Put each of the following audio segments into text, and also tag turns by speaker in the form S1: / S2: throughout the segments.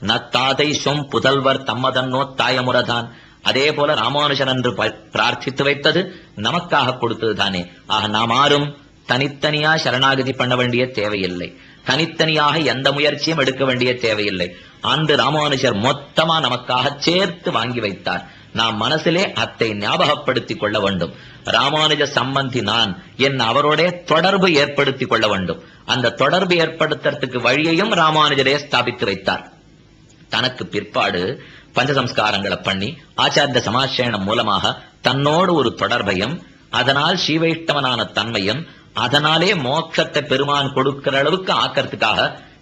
S1: நத்தாதை சொம் புதல்வர் தம்மதன்னோ தாயமுறதான். அதே போல ராமானுஜன் என்று ப- பிரார்த்தித்து வைத்தது நமக்காக கொடுத்தது தானே. ஆக நாம் ஆரும் தனித்தனியா சரணாகதி பண்ண வேண்டிய தேவையில்லை. தனித்தனியாக எந்த முயற்சியும் எடுக்க வேண்டிய தேவையில்லை. அன்று ராமானுஜர் மொத்தமா நமக்காக சேர்த்து வாங்கி வைத்தார். நாம் மனசிலே அத்தை ஞாபகப்படுத்திக் கொள்ள வேண்டும். ராமானுஜ சம்பந்தி நான் என் அவரோட தொடர்பு ஏற்படுத்திக் கொள்ள வேண்டும். அந்த தொடர்பு ஏற்படுத்துறதுக்கு வழியையும் ராமானுஜரே ஸ்தாபித்து வைத்தார். தனக்கு பிற்பாடு பஞ்சசம்ஸ்காரங்களை பண்ணி ஆச்சாரிய சமாசேனம் மூலமாக தன்னோடு ஒரு தொடர்பையும் அதனால் ஸ்ரீவைஷ்ணவனான தன்மையும் அதனாலே மோட்சத்தை பெருமான் கொடுக்கிற அளவுக்கு ஆக்கிறதுக்காக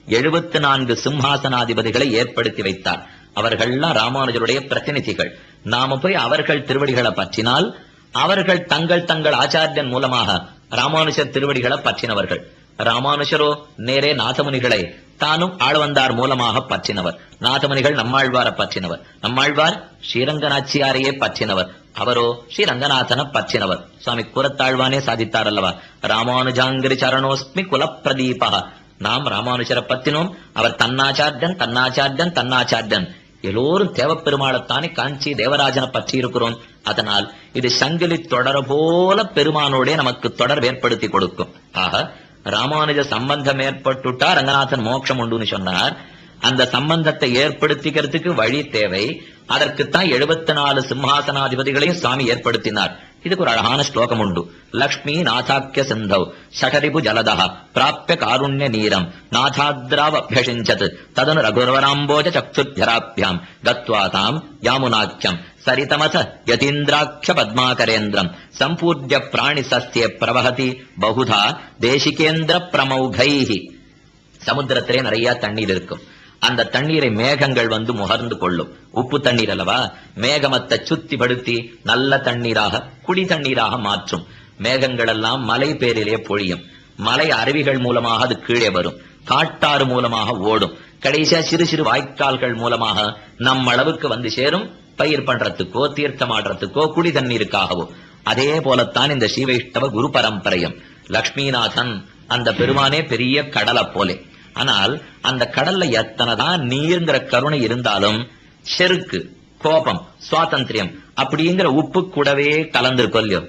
S1: எழுபத்தி நான்கு சிம்ஹாசனாதிபதிகளை ஏற்படுத்தி வைத்தார். அவர்கள்லாம் ராமானுஜருடைய பிரதிநிதிகள். நாம போய் அவர்கள் திருவடிகளை பற்றினால் அவர்கள் தங்கள் தங்கள் ஆச்சாரியன் மூலமாக ராமானுஜர் திருவடிகளை பற்றினவர்கள். ராமானுஷரோ நேரே நாதமுனிகளை. தானும் ஆழ்வந்தார் மூலமாக பற்றினவர். நாதமுனிகள் நம்மாழ்வார பற்றினவர். நம்மாழ்வார் ஸ்ரீரங்கநாச்சியாரையே பற்றினவர். அவரோ ஸ்ரீரங்கநாதன பற்றினவர். சுவாமி கூரத்தாழ்வானே சாதித்தார் அல்லவா ராமானுஜாங்கிரி சரணோஸ்மி குலப்பிரதீபா. நாம் ராமானுஜரை பத்தினோம் அவர் தன்னாச்சார்தன் தன்னாச்சார்தன் தன்னாச்சார்டன் எல்லோரும் தேவப்பெருமாளைத்தானே காஞ்சி தேவராஜனை பற்றி இருக்கிறோம் அதனால் இது சங்கிலி தொடர போல பெருமானோடே நமக்கு தொடர்பு ஏற்படுத்தி கொடுக்கும். ஆக ராமானுஜ சம்பந்தம் ஏற்பட்டுட்டா ரங்கநாதன் மோட்சம் உண்டுன்னு சொன்னார். அந்த சம்பந்தத்தை ஏற்படுத்திக்கிறதுக்கு வழி தேவை. அதற்குத்தான் எழுபத்தி நாலு சிம்ஹாசனாதிபதிகளையும் சுவாமி ஏற்படுத்தினார். இதுக்கு ஒரு அழகான ஸ்லோகம் உண்டு லக்ஷ்மி நாதாக்கிய சிந்தவ் சடரிபு ஜலதா பிராப்பிய காருண்ய நீரம் நாதாத்ராவபியசிஞ்சத் ததனு ரகுரவராம்போஜ சக்ஷுத்யராபியாம் கத்வா தாம் யாமுனாக்கியம் சரிதமச யதீந்திராட்ச பத்மாகரேந்திரம் சம்பூர்ய பிராணி சஸ்திய பிரவஹதி பகுதா தேசிகேந்திர பிரமௌகைஹி சமுத்திரத்திலே நிறைய தண்ணீர் இருக்கும் அந்த தண்ணீரை மேகங்கள் வந்து முகர்ந்து கொள்ளும். உப்பு தண்ணீர் அல்லவா? மேகமத்தை சுத்தி படுத்தி நல்ல தண்ணீராக குடி தண்ணீராக மாற்றும். மேகங்கள் எல்லாம் மலை பேரிலே பொழியும். மலை அருவிகள் மூலமாக அது கீழே வரும். காட்டாறு மூலமாக ஓடும். கடைசியா சிறு சிறு வாய்க்கால்கள் மூலமாக நம் அளவுக்கு வந்து சேரும். பயிர் பண்றதுக்கோ தீர்த்தமாடுறதுக்கோ குடி தண்ணீருக்காகவோ. அதே போலத்தான் இந்த ஸ்ரீவைஷ்ணவ குரு பரம்பரையும். லக்ஷ்மிநாதன் அந்த பெருமானே பெரிய கடலை போலே. ஆனால் அந்த கடல்ல எத்தனைதான் நீர்ங்கிற கருணை இருந்தாலும் செருக்கு கோபம் சுவாதந்திரியம் அப்படிங்கிற உப்பு கூடவே கலந்திருக்கும் இல்லையோ?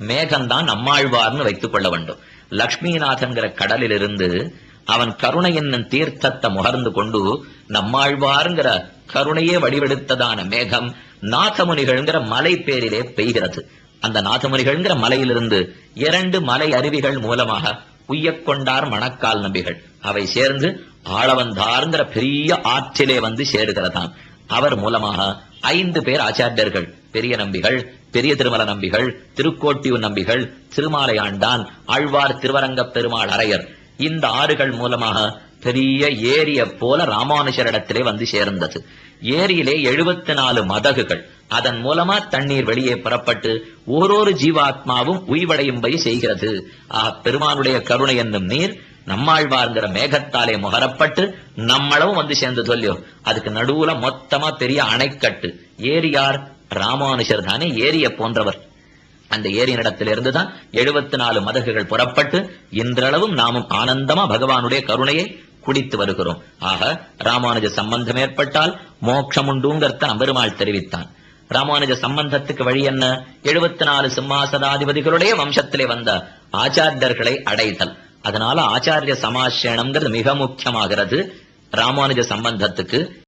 S1: மேகம்தான் நம்மாழ்வார்னு வைத்துக் கொள்ள வேண்டும். லக்ஷ்மிநாதன்கிற கடலிலிருந்து அவன் கருணை என்னும் தீர்த்தத்தை முகர்ந்து கொண்டு நம்மாழ்வார்ங்கிற கருணையே வடிவெடுத்ததான மேகம் நாதமுனிகள்ங்கிற மலை பேரிலே பெய்கிறது. அந்த நாதமுனிகள்ங்கிற மலையிலிருந்து இரண்டு மலை அருவிகள் மூலமாக உய்யக் கொண்டார் மணக்கால் நம்பிகள். அவை சேர்ந்து ஆளவந்தார்ங்கிற பெரிய ஆற்றிலே வந்து சேருகிறதாம். அவர் மூலமாக ஐந்து பேர் ஆச்சாரியர்கள் பெரிய நம்பிகள் பெரிய திருமல நம்பிகள் திருக்கோட்டியூர் நம்பிகள் திருமாலையாண்டான் ஆழ்வார் திருவரங்கப் பெருமாள் அரையர் இந்த ஆறுகள் மூலமாக பெரிய ஏரிய போல ராமானுஜரிடத்திலே வந்து சேர்ந்தது. ஏரியிலே எழுபத்தி நாலு மதகுகள் அதன் மூலமா தண்ணீர் வெளியே புறப்பட்டு ஓரொரு ஜீவாத்மாவும் உய்வடையும்படி செய்கிறது. ஆ பெருமானுடைய கருணை என்னும் நீர் நம்மாழ்வார்ங்கிற மேகத்தாலே முகரப்பட்டு நம்மளவும் வந்து சேர்ந்து சொல்லியோ அதுக்கு நடுவுல மொத்தமா பெரிய அணைக்கட்டு. ஏரியார் ராமானுஜர் தானே ஏரிய போன்றவர். அந்த ஏரியினிடத்திலிருந்து தான் எழுபத்தி நாலு மதகுகள் புறப்பட்டு இன்றளவும் நாமும் ஆனந்தமா பகவானுடைய கருணையை குடித்து வருகிறோம். ஆக ராமானுஜ சம்பந்தம் ஏற்பட்டால் மோட்சம் உண்டுங்கிறத நம்பெருமாள் தெரிவித்தான். ராமானுஜ சம்பந்தத்துக்கு வழி என்ன? எழுபத்தி நாலு சிம்மாசனாதிபதிகளுடைய வம்சத்திலே வந்த ஆச்சாரியர்களை அடைதல். அதனால ஆச்சாரிய சமாசேனம்ங்கிறது மிக முக்கியமாகிறது. ராமானுஜ சம்பந்தத்துக்கு